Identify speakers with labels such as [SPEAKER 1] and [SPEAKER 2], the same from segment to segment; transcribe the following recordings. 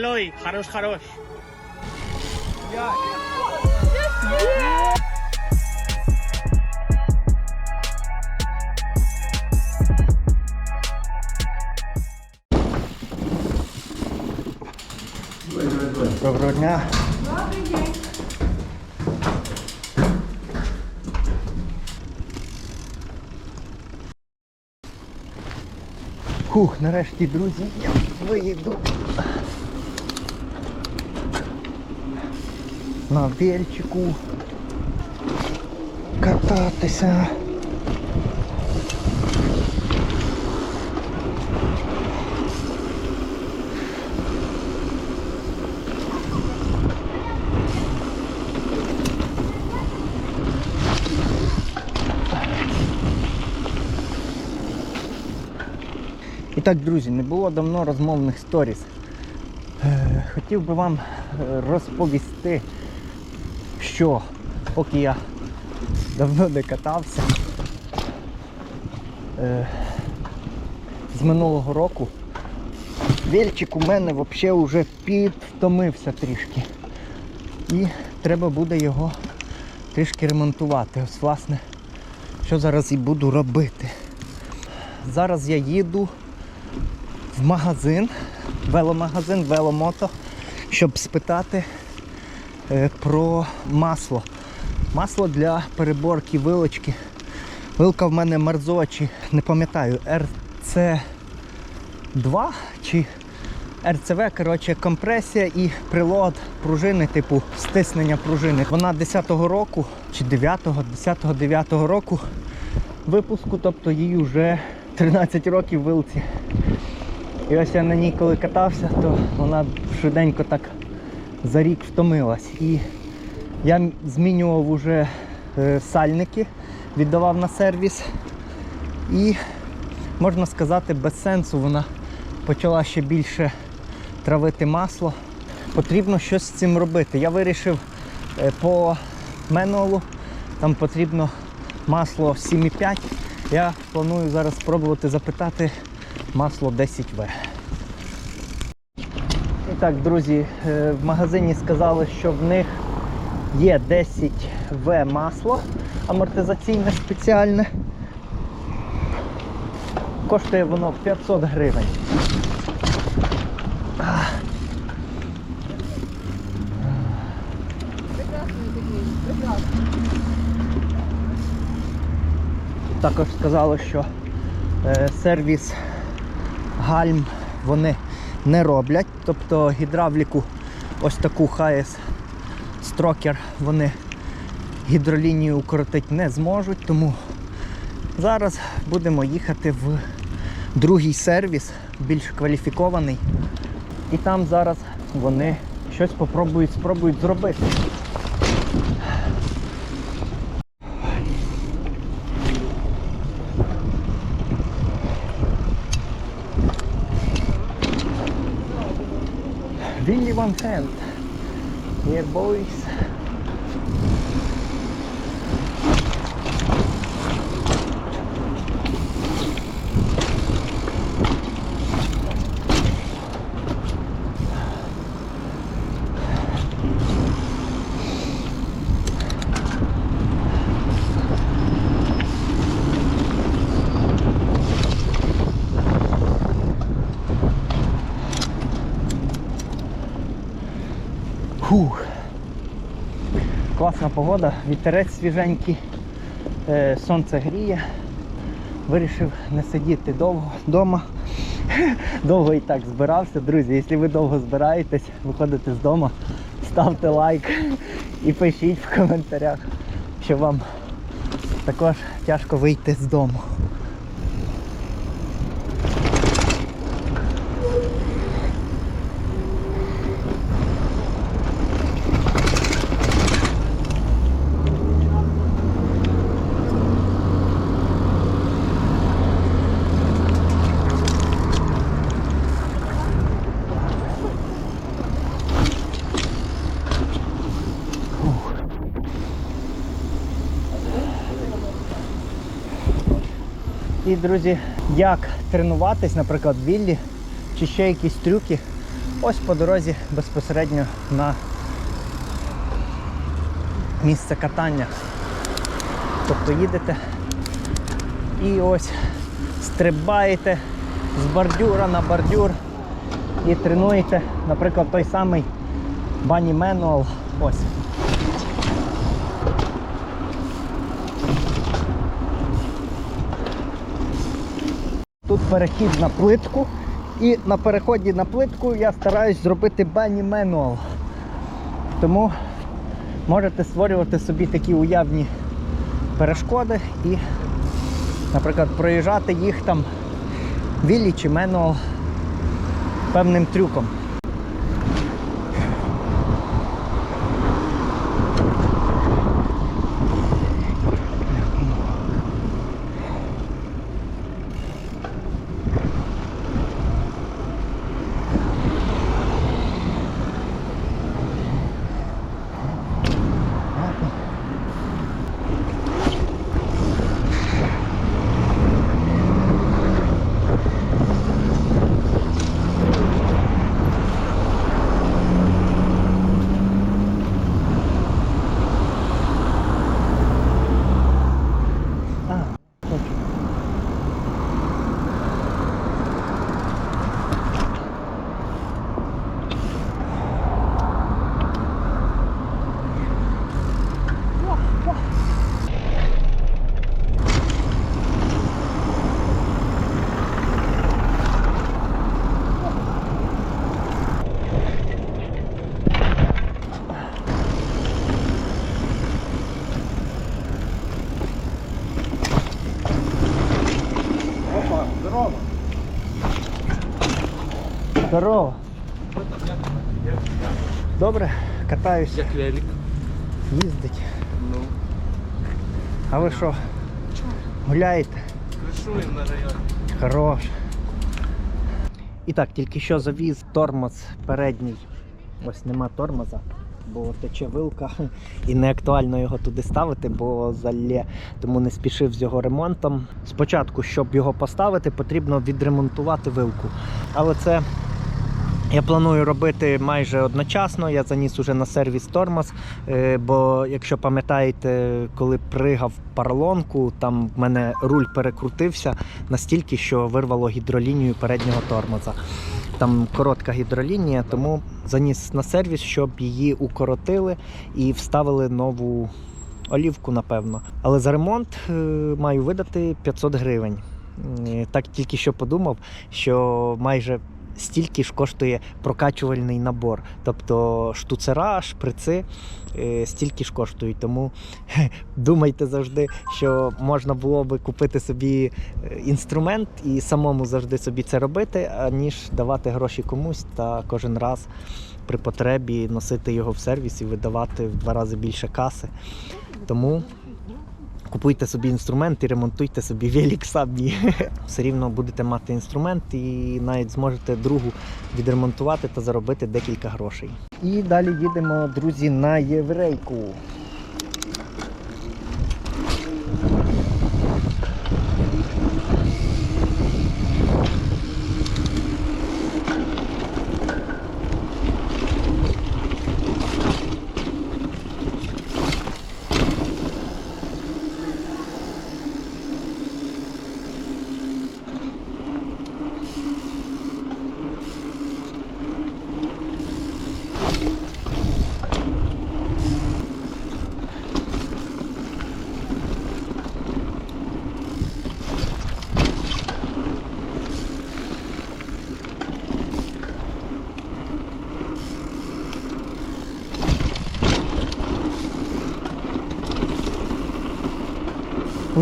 [SPEAKER 1] Элой, хорош, хорош.
[SPEAKER 2] Доброго дня. Хух, нарешті, друзі, я виїду На вельчику кататися. І так, друзі, не було давно розмовних сторіс. Е, Хотів би вам е, розповісти, що поки я давно не катався, е, з минулого року вельчик у мене взагалі вже підвтомився трішки. І треба буде його трішки ремонтувати. Ось власне, що зараз і буду робити. Зараз я їду в магазин, веломагазин, веломото, щоб спитати про масло. Масло для переборки вилочки. Вилка в мене Марзочі, не пам'ятаю, RC2 чи RCV, коротше, компресія і прилад пружини, типу стиснення пружини. Вона 10-го року чи 9-го, 10-го, 9-го року випуску, тобто їй вже 13 років вилці. І ось я на ній коли катався, то вона швиденько так за рік втомилась. І я змінював уже е, сальники, віддавав на сервіс. І можна сказати, без сенсу вона почала ще більше травити масло. Потрібно щось з цим робити. Я вирішив е, по менуалу, там потрібно масло 7,5. Я планую зараз спробувати запитати масло 10В. Так, друзі, е, в магазині сказали, що в них є 10В масло амортизаційне спеціальне. Коштує воно 500 гривень. Також сказали, що е, сервіс гальм вони не роблять. Тобто гідравліку ось таку HS строкер вони гідролінію укоротити не зможуть, тому зараз будемо їхати в другий сервіс, більш кваліфікований. І там зараз вони щось попробують, спробують зробити. one tent. Yeah, boys. Класна погода, вітерець свіженький, е, сонце гріє. Вирішив не сидіти довго вдома. Довго і так збирався. Друзі, якщо ви довго збираєтесь, виходите з дому, ставте лайк і пишіть в коментарях, що вам також тяжко вийти з дому. Друзі, як тренуватись, наприклад, віллі, чи ще якісь трюки, ось по дорозі безпосередньо на місце катання. Тобто їдете і ось стрибаєте з бордюра на бордюр і тренуєте, наприклад, той самий бані менуал. Ось. Перехід на плитку. І на переході на плитку я стараюсь зробити бані менуал. Тому можете створювати собі такі уявні перешкоди і, наприклад, проїжджати їх там віллі чи менуал певним трюком.
[SPEAKER 1] Здорово.
[SPEAKER 2] Добре, катаюсь,
[SPEAKER 1] Як велик.
[SPEAKER 2] їздить.
[SPEAKER 1] Ну,
[SPEAKER 2] А ви що? Гуляєте?
[SPEAKER 1] кришуємо на районі.
[SPEAKER 2] Хорош. І так, тільки що завіз тормоз передній. Ось нема тормоза, бо тече вилка і не актуально його туди ставити, бо залє. Тому не спішив з його ремонтом. Спочатку, щоб його поставити, потрібно відремонтувати вилку. Але це я планую робити майже одночасно. Я заніс уже на сервіс тормоз. Е, Бо, якщо пам'ятаєте, коли пригав поролонку, там в мене руль перекрутився настільки, що вирвало гідролінію переднього тормоза. Там коротка гідролінія, тому заніс на сервіс, щоб її укоротили і вставили нову олівку, напевно. Але за ремонт е, маю видати 500 гривень. Е, Так тільки що подумав, що майже стільки ж коштує прокачувальний набор. Тобто штуцера, шприци е, стільки ж коштують. Тому думайте завжди, що можна було би купити собі е, інструмент і самому завжди собі це робити, аніж давати гроші комусь та кожен раз при потребі носити його в сервіс і видавати в два рази більше каси. Тому купуйте собі інструмент і ремонтуйте собі велик самі. Все рівно будете мати інструмент і навіть зможете другу відремонтувати та заробити декілька грошей. І далі їдемо, друзі, на єврейку.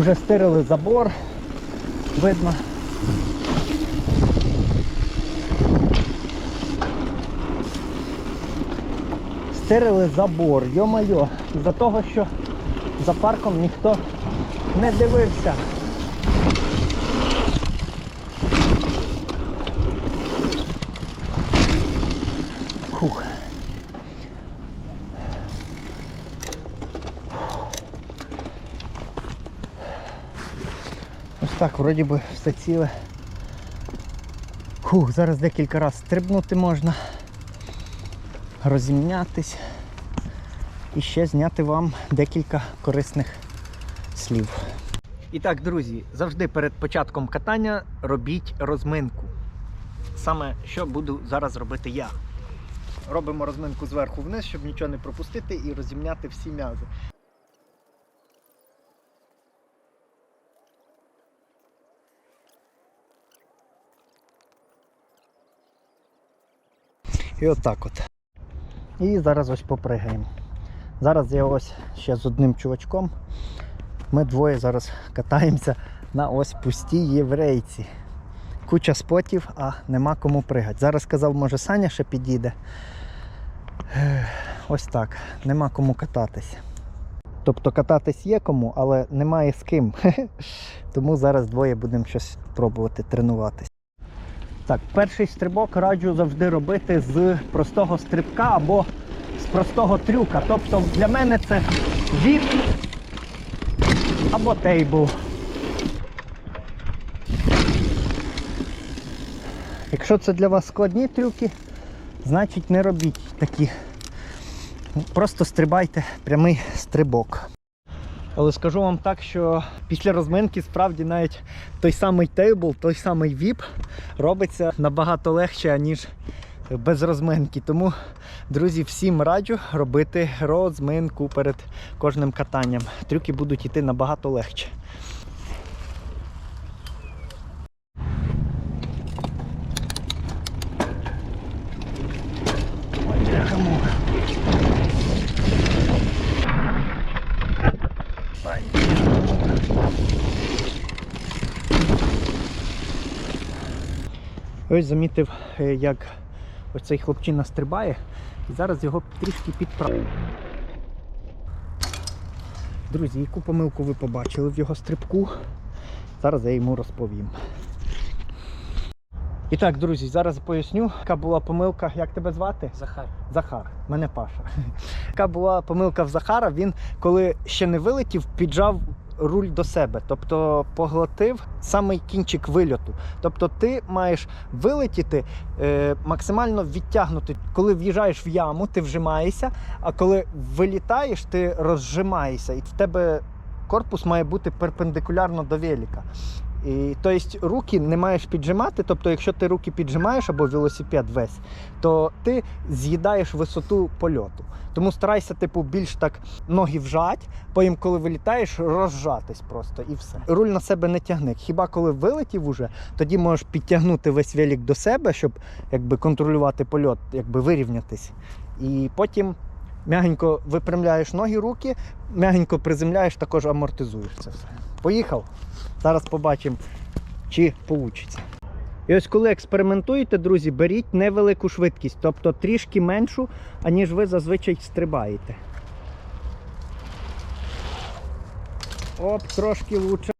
[SPEAKER 2] Уже стирили забор, видно. Стирили забор, йо-майо, за того, що за парком ніхто не дивився. Фух. Так, вроді би все ціле. Фух, зараз декілька разів стрибнути можна. розімнятись і ще зняти вам декілька корисних слів. І так, друзі, завжди перед початком катання робіть розминку. Саме що буду зараз робити я. Робимо розминку зверху вниз, щоб нічого не пропустити і розімняти всі м'язи. І отак от. І зараз ось попригаємо. Зараз я ось ще з одним чувачком. Ми двоє зараз катаємося на ось пустій єврейці. Куча спотів, а нема кому пригати. Зараз сказав, може Саня ще підійде. Ось так. Нема кому кататись. Тобто кататись є кому, але немає з ким. Тому зараз двоє будемо щось пробувати тренуватись. Так, перший стрибок раджу завжди робити з простого стрибка або з простого трюка. Тобто для мене це віп або тейбл. Якщо це для вас складні трюки, значить не робіть такі. Просто стрибайте прямий стрибок. Але скажу вам так, що після розминки справді навіть той самий тейбл, той самий віп робиться набагато легше, ніж без розминки. Тому, друзі, всім раджу робити розминку перед кожним катанням. Трюки будуть йти набагато легше. Ось замітив, е, як ось цей хлопчина стрибає, і зараз його трішки підправив. Друзі, яку помилку ви побачили в його стрибку? Зараз я йому розповім. І так, друзі, зараз поясню, яка була помилка, як тебе звати?
[SPEAKER 1] Захар.
[SPEAKER 2] Захар, мене Паша. Яка була помилка в Захара, він коли ще не вилетів, піджав руль до себе, тобто поглотив самий кінчик вильоту. Тобто ти маєш вилетіти е, максимально відтягнути. Коли в'їжджаєш в яму, ти вжимаєшся, а коли вилітаєш, ти розжимаєшся. І в тебе корпус має бути перпендикулярно до велика. І, тобто руки не маєш піджимати, тобто, якщо ти руки піджимаєш або велосипед весь, то ти з'їдаєш висоту польоту. Тому старайся, типу, більш так ноги вжать, потім, коли вилітаєш, розжатись просто і все. Руль на себе не тягни. Хіба коли вилетів уже, тоді можеш підтягнути весь велик до себе, щоб якби контролювати польот, якби вирівнятись. І потім м'ягенько випрямляєш ноги, руки, м'ягенько приземляєш, також амортизуєш це все. Поїхав. Зараз побачимо, чи вийде. І ось коли експериментуєте, друзі, беріть невелику швидкість, тобто трішки меншу, аніж ви зазвичай стрибаєте. Оп, трошки лучше.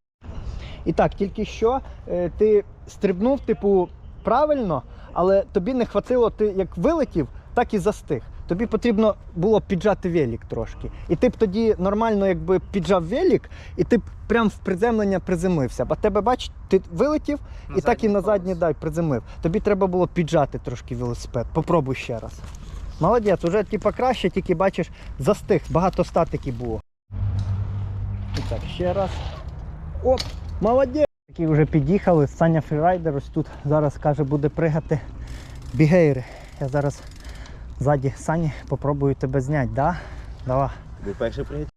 [SPEAKER 2] І так, тільки що е, ти стрибнув, типу, правильно, але тобі не хватило, ти як вилетів, так і застиг. Тобі потрібно було піджати велик трошки. І ти б тоді нормально якби піджав велик, і ти б прям в приземлення приземлився. Бо тебе бач, ти вилетів
[SPEAKER 1] На
[SPEAKER 2] і так і на задній дай приземлив. Тобі треба було піджати трошки велосипед. Попробуй ще раз. Молодець, уже типа краще, тільки бачиш, застиг, багато статики було. І так, ще раз. Оп, молодець! Такі вже під'їхали, Саня Фрірайдер ось тут зараз каже, буде пригати бігейри. Я зараз ззаді Сані попробую тебе зняти, да? Давай.
[SPEAKER 3] Ви перший приїдь?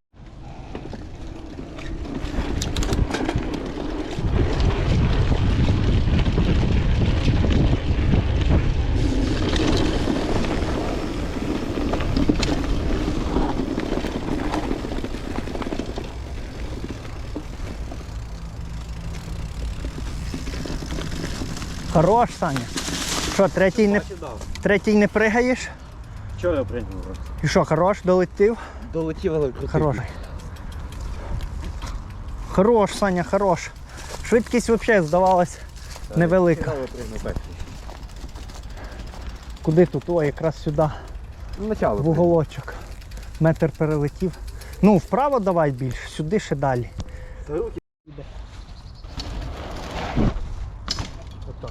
[SPEAKER 2] Хорош, Саня. Що, третій не, третій не пригаєш?
[SPEAKER 3] Чого прийняв?
[SPEAKER 2] І що, хорош, долетів?
[SPEAKER 3] Долетів, але крутий.
[SPEAKER 2] Хороший. Хорош, Саня, хорош. Швидкість взагалі здавалась невелика.
[SPEAKER 3] Прийняв перший.
[SPEAKER 2] Куди тут? О, якраз сюди,
[SPEAKER 3] Ну, начало.
[SPEAKER 2] в уголочок. Метр перелетів. Ну, вправо давай більше, сюди ще далі.
[SPEAKER 3] Та руки
[SPEAKER 2] Отак.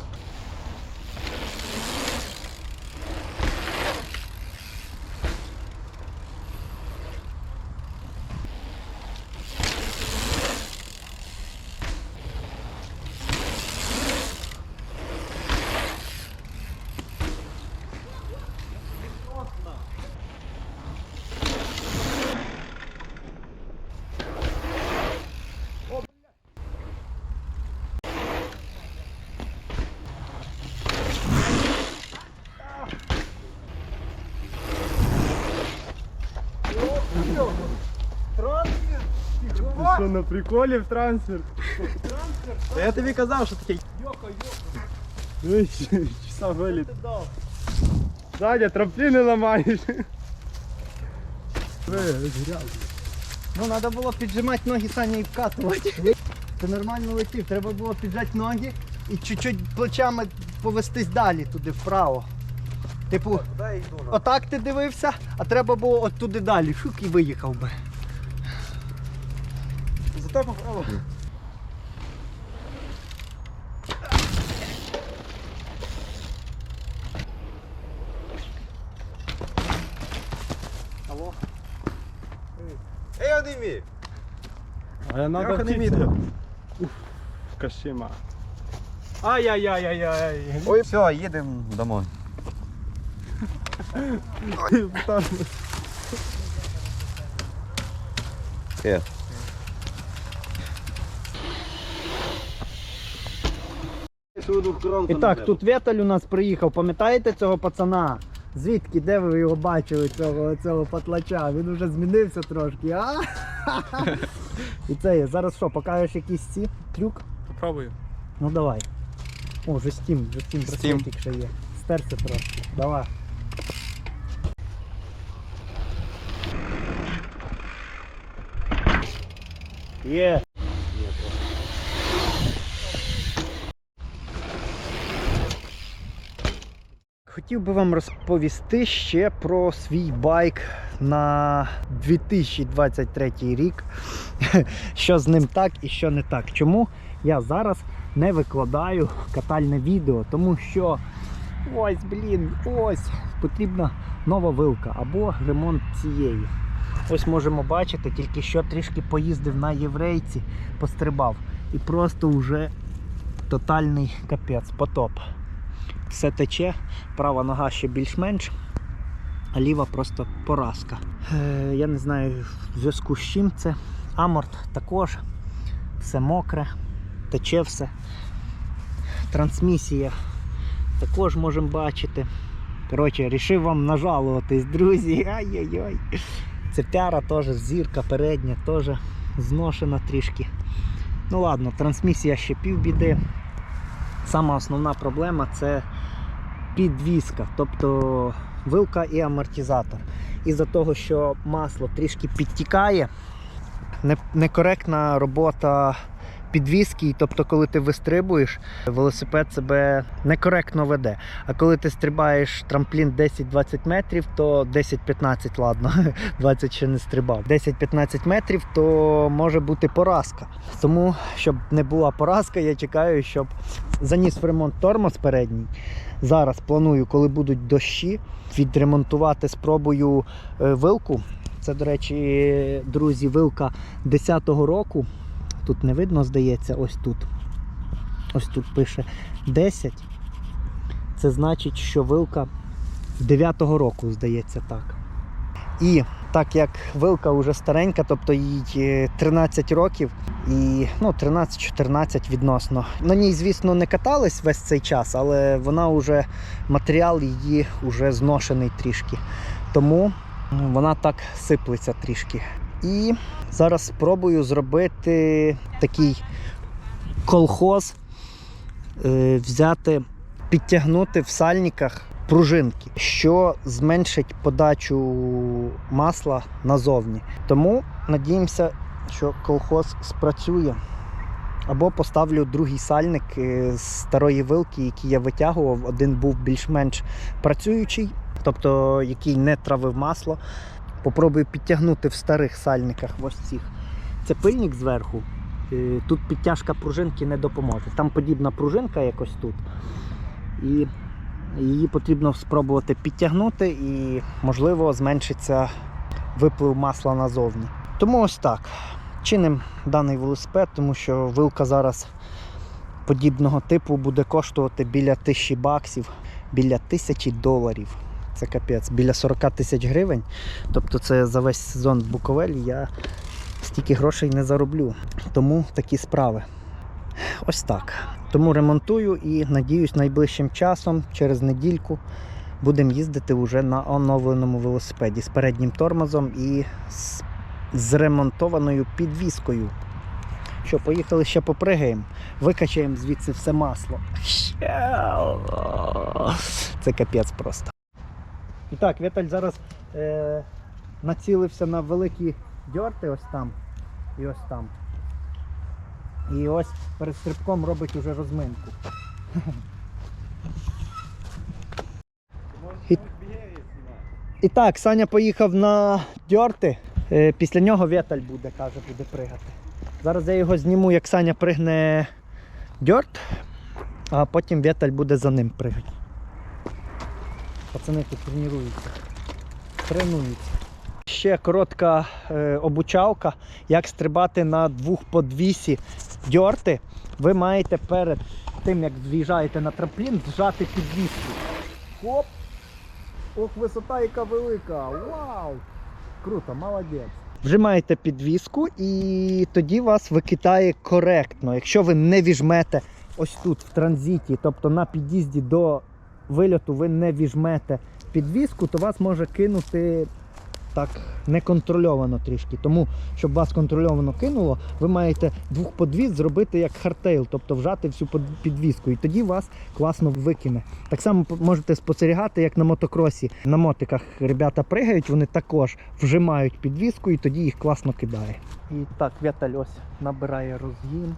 [SPEAKER 1] На приколі в трансфер.
[SPEAKER 3] Та я тобі казав, що таке.
[SPEAKER 1] Ну, часа виліт. Задя, трампліни ламаєш. Ви.
[SPEAKER 2] Ну, треба було піджимати ноги Саня і вкатувати. Ти нормально летів, треба було піджати ноги і чуть-чуть плечами повестись далі туди вправо. Типу, отак ти дивився, а треба було от туди далі. Шук і виїхав би.
[SPEAKER 3] Зато попробуй.
[SPEAKER 2] Алло.
[SPEAKER 3] Ей, я не вмію.
[SPEAKER 1] А я надо
[SPEAKER 3] Трохи не відео.
[SPEAKER 1] Кашима. Ай-яй-яй-яй-яй.
[SPEAKER 3] Ой, все, їдемо домой.
[SPEAKER 1] Там.
[SPEAKER 3] Е.
[SPEAKER 2] І так, тут Вєталь у нас приїхав. Пам'ятаєте цього пацана? Звідки, де ви його бачили, цього, цього патлача? Він уже змінився трошки, а? І це є. Зараз що, покажеш якийсь ці трюк?
[SPEAKER 1] Попробую.
[SPEAKER 2] Ну давай. О, вже стім, вже стім браслетик ще є. Стерся трошки. Давай. Є. Хотів би вам розповісти ще про свій байк на 2023 рік. Що з ним так і що не так. Чому я зараз не викладаю катальне відео? Тому що ось, блін, ось потрібна нова вилка або ремонт цієї. Ось можемо бачити, тільки що трішки поїздив на єврейці, пострибав. І просто вже тотальний капець, потоп. Все тече, права нога ще більш-менш, а ліва просто поразка. Е, я не знаю в зв'язку з чим це. Аморт також, все мокре, тече все. Трансмісія також можемо бачити. Коротше, рішив вам нажалуватись, друзі. Ай-яй-яй. Цепяра теж, зірка передня, теж зношена трішки. Ну ладно, трансмісія ще півбіди. Сама основна проблема це підвізка, тобто вилка і амортизатор. Із-за того, що масло трішки підтікає, некоректна робота підвіски, тобто, коли ти вистрибуєш, велосипед себе некоректно веде. А коли ти стрибаєш трамплін 10-20 метрів, то 10-15, ладно, 20 ще не стрибав. 10-15 метрів, то може бути поразка. Тому, щоб не була поразка, я чекаю, щоб заніс в ремонт тормоз передній. Зараз планую, коли будуть дощі, відремонтувати спробую е, вилку. Це, до речі, друзі, вилка 10-го року. Тут не видно, здається, ось тут. Ось тут пише 10. Це значить, що вилка 9-го року, здається, так. І так як вилка вже старенька, тобто їй е, 13 років, і ну, 13-14 відносно. На ній, звісно, не катались весь цей час, але вона вже матеріал її вже зношений трішки. Тому вона так сиплеться трішки. І зараз спробую зробити такий колхоз, е, взяти, підтягнути в сальниках пружинки, що зменшить подачу масла назовні. Тому надіємося, що колхоз спрацює. Або поставлю другий сальник е, з старої вилки, який я витягував. Один був більш-менш працюючий, тобто який не травив масло. Попробую підтягнути в старих сальниках ось цих. Це пильник зверху. Е, Тут підтяжка пружинки не допоможе. Там подібна пружинка якось тут. І її потрібно спробувати підтягнути і, можливо, зменшиться виплив масла назовні. Тому ось так. Чинимо даний велосипед, тому що вилка зараз подібного типу буде коштувати біля тисячі баксів, біля тисячі доларів. Це капець, біля 40 тисяч гривень. Тобто це за весь сезон в Буковелі я стільки грошей не зароблю. Тому такі справи. Ось так. Тому ремонтую і надіюсь, найближчим часом, через недільку, будемо їздити вже на оновленому велосипеді з переднім тормозом і з зремонтованою підвіскою. Що, поїхали ще попригаємо, викачаємо звідси все масло. Це капець просто. І так, Віталь зараз е, націлився на великі дьорти ось там і ось там. І ось перед стрибком робить уже розминку. І, і так, Саня поїхав на дьорти. Е, Після нього Віталь буде, каже, буде пригати. Зараз я його зніму, як Саня пригне дьорт, а потім Віталь буде за ним пригати. Пацани тут тренуються. Тренуються. Ще коротка е, обучалка, як стрибати на двох подвісі дьорти. Ви маєте перед тим, як з'їжджаєте на трамплін, зжати підвіску. Хоп! Ох, висота яка велика! Вау! Круто, молодець. Вжимаєте підвіску і тоді вас викидає коректно. Якщо ви не віжмете ось тут в транзиті, тобто на під'їзді до вильоту ви не віжмете підвіску, то вас може кинути так неконтрольовано трішки. Тому, щоб вас контрольовано кинуло, ви маєте двох подвіз зробити як хардтейл, тобто вжати всю підвіску, і тоді вас класно викине. Так само можете спостерігати, як на мотокросі. На мотиках ребята пригають, вони також вжимають підвіску і тоді їх класно кидає. І так, Віталь ось набирає розгін.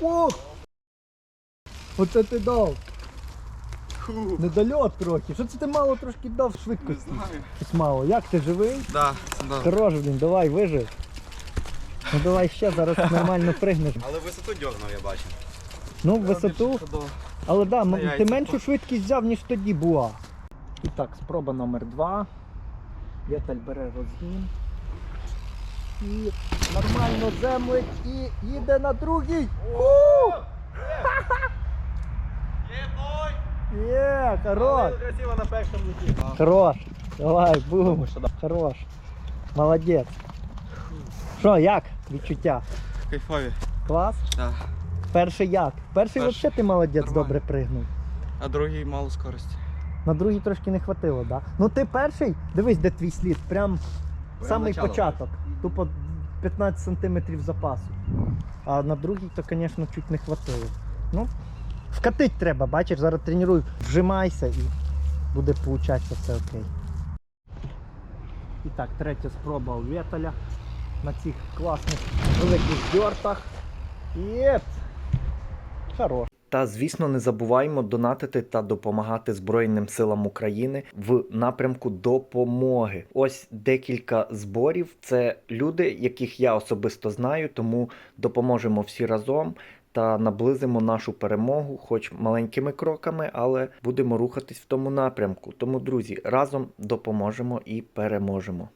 [SPEAKER 2] Ох! Оце ти дав! Недольот трохи. Що це ти мало трошки дав швидкості? Щось мало. Як ти живий?
[SPEAKER 3] Да, да.
[SPEAKER 2] Хорош, блін, давай, вижив. Ну давай ще, зараз нормально пригнеш.
[SPEAKER 3] Але висоту дьорнув, я бачу.
[SPEAKER 2] Ну, висоту. Але да, м- ти
[SPEAKER 3] яйця
[SPEAKER 2] меншу швидкість взяв, ніж тоді була. І так, спроба номер два. Віталь бере розгін. І нормально землить і їде на другий. У! Є, хорош.
[SPEAKER 3] красиво на першому леті.
[SPEAKER 2] Хорош. Давай, бум. Хорош. Молодець. Що, як відчуття?
[SPEAKER 3] Кайфові.
[SPEAKER 2] Клас?
[SPEAKER 3] Да.
[SPEAKER 2] Перший як? Перший
[SPEAKER 3] Перший.
[SPEAKER 2] взагалі ти молодець,
[SPEAKER 3] Нормально.
[SPEAKER 2] добре пригнув.
[SPEAKER 3] А другий мало скорості.
[SPEAKER 2] На другий трошки не хватило, так? Да? Ну ти перший, дивись, де твій слід, прям самий
[SPEAKER 3] начало.
[SPEAKER 2] початок. Тупо 15 сантиметрів запасу. А на другий, то, звісно, чуть не хватило. Ну, вкатить треба, бачиш, зараз тренуй, вжимайся і буде получатися все окей. І так, третя спроба у Вєталя на цих класних великих дьортах. Єп! Хорош. Та звісно, не забуваємо донатити та допомагати Збройним силам України в напрямку допомоги. Ось декілька зборів. Це люди, яких я особисто знаю, тому допоможемо всі разом та наблизимо нашу перемогу, хоч маленькими кроками, але будемо рухатись в тому напрямку. Тому, друзі, разом допоможемо і переможемо.